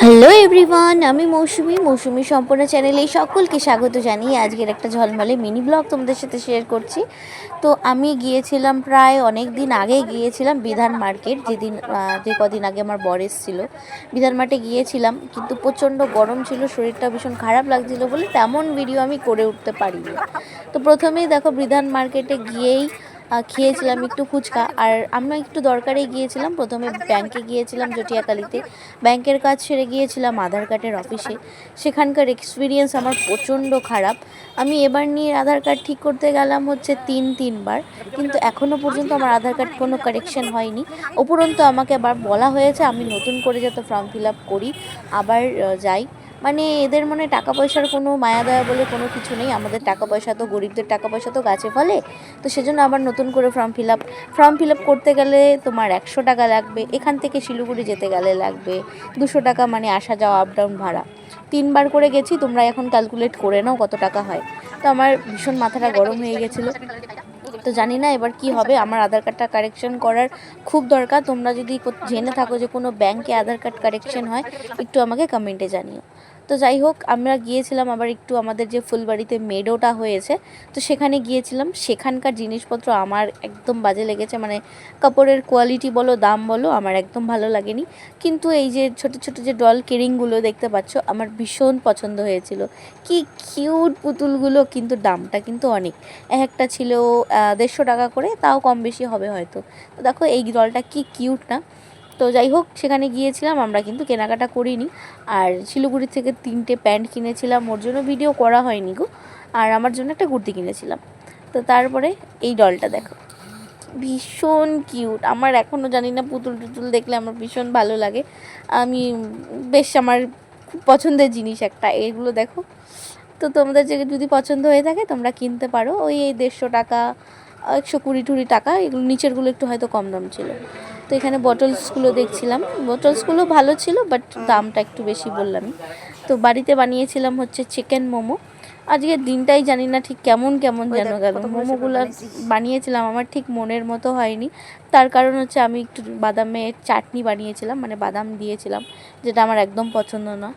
Hello everyone আমি মৌসুমি মৌসুমি সম্পূর্ণ চ্যানেলে সকলকে স্বাগত জানিয়ে আজকের একটা ঝলমলে মিনি ব্লগ তোমাদের সাথে শেয়ার করছি। তো আমি গিয়েছিলাম প্রায় অনেক দিন আগে গিয়েছিলাম বিধান মার্কেট, যেদিন যে কদিন আগে আমার বর এসেছিল। বিধান মার্টে গিয়েছিলাম, কিন্তু প্রচণ্ড গরম ছিল শরীরটা ভীষণ খারাপ লাগছিল বলে তেমন ভিডিও আমি করে উঠতে পারিনি। তো প্রথমেই দেখো বিধান মার্কেটে গিয়েই খেয়েছিলাম একটু ফুচকা। আর আমরা একটু দরকারে গিয়েছিলাম। প্রথমে ব্যাংকে গিয়েছিলাম জটিয়াকালিতে ব্যাংকের কাজ সেরে গিয়েছিলাম আধার কার্ডের অফিসে সেখানকার এক্সপিরিয়েন্স আমার প্রচণ্ড খারাপ। আমি এবার নিয়ে আধার কার্ড ঠিক করতে গেলাম হচ্ছে তিন, তিনবার। কিন্তু এখনও পর্যন্ত আমার আধার কার্ড কোনো কারেকশন হয়নি। উপরন্তু আমাকে আবার বলা হয়েছে, আমি নতুন করে যাতে ফর্ম ফিল আপ করি। আবার যাই। মানে এদের মনে টাকা পয়সার কোনো মায়া দয়া বলে কোনো কিছু নেই। আমাদের টাকা পয়সা তো, গরিবদের টাকা পয়সা তো গাছে ফলে। তো সেজন্য আবার নতুন করে form fill up form fill up করতে গেলে তোমার একশো টাকা লাগবে, এখান থেকে শিলিগুড়ি যেতে গেলে লাগবে। দুশো টাকা মানে আসা যাওয়া আপ ডাউন ভাড়া। তিনবার করে গেছি, তোমরা এখন ক্যালকুলেট করে নাও কত টাকা হয়। তো আমার ভীষণ মাথাটা গরম হয়ে গেছিল। তো জানি না এবার কি হবে। আমার আধার কার্ডটা কারেকশন করার খুব দরকার। তোমরা যদি কো- জেনে থাকো যে কোনো ব্যাংকে আধার কার্ড কারেকশন হয় একটু আমাকে কমেন্টে জানিও। তো যাই হোক আমরা গিয়েছিলাম আবার একটু আমাদের যে ফুলবাড়িতে মেডোটা হয়েছে তো সেখানে গিয়েছিলাম। সেখানকার জিনিসপত্র আমার একদম বাজে লেগেছে। মানে কাপড়ের কোয়ালিটি বলো দাম বলো আমার একদম ভালো লাগেনি। কিন্তু এই যে ছোট ছোট যে ডল কেরিংগুলো দেখতে পাচ্ছ আমার ভীষণ পছন্দ হয়েছিল। কি কিউট পুতুলগুলো কিন্তু দামটা কিন্তু অনেক। একটা ছিল দেড়শো টাকা করে, তাও কম বেশি হবে হয়তো। তো দেখো, এই ডলটা কি কিউট না? তো যাই হোক, সেখানে গিয়েছিলাম, আমরা কিন্তু কেনাকাটা করিনি। আর শিলিগুড়ি থেকে তিনটে প্যান্ট কিনেছিলাম, ওর জন্য ভিডিও করা হয়নি গো। আর আমার জন্য একটা কুর্তি কিনেছিলাম। তো তারপরে এই ডলটা দেখো। ভীষণ কিউট আমার এখনও জানি না, পুতুল টুতুল দেখলে আমার ভীষণ ভালো লাগে। আমি, বেশ আমার খুব পছন্দের জিনিস একটা। এগুলো দেখো। তো তোমাদের যদি পছন্দ হয়ে থাকে, তোমরা কিনতে পারো। ওই এই দেড়শো টাকা একশো কুড়ি টুড়ি টাকা এগুলো নিচেরগুলো একটু হয়তো কম দাম ছিল। তো এখানে বটলসগুলো দেখছিলাম। বটলসগুলো ভালো ছিল বাট দামটা একটু বেশি বললাম। তো বাড়িতে বানিয়েছিলাম হচ্ছে চিকেন মোমো। আজকের দিনটাই জানি না ঠিক কেমন কেমন যেন গেল। মোমোগুলো বানিয়েছিলাম আমার ঠিক মনের মতো হয়নি। তার কারণ হচ্ছে আমি একটু বাদামের চাটনি বানিয়েছিলাম মানে বাদাম দিয়েছিলাম যেটা আমার একদম পছন্দ না।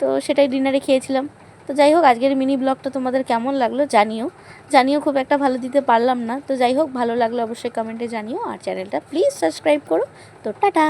তো সেটাই ডিনারে খেয়েছিলাম। তো যাই হোক, আজকের মিনি ব্লগটা তোমাদের কেমন লাগল জানিও। জানিও খুব একটা ভালো দিতে পারলাম না। তো যাই হোক, ভালো লাগল অবশ্যই কমেন্টে জানিও। আর চ্যানেলটা প্লিজ সাবস্ক্রাইব করো। তো টাটা!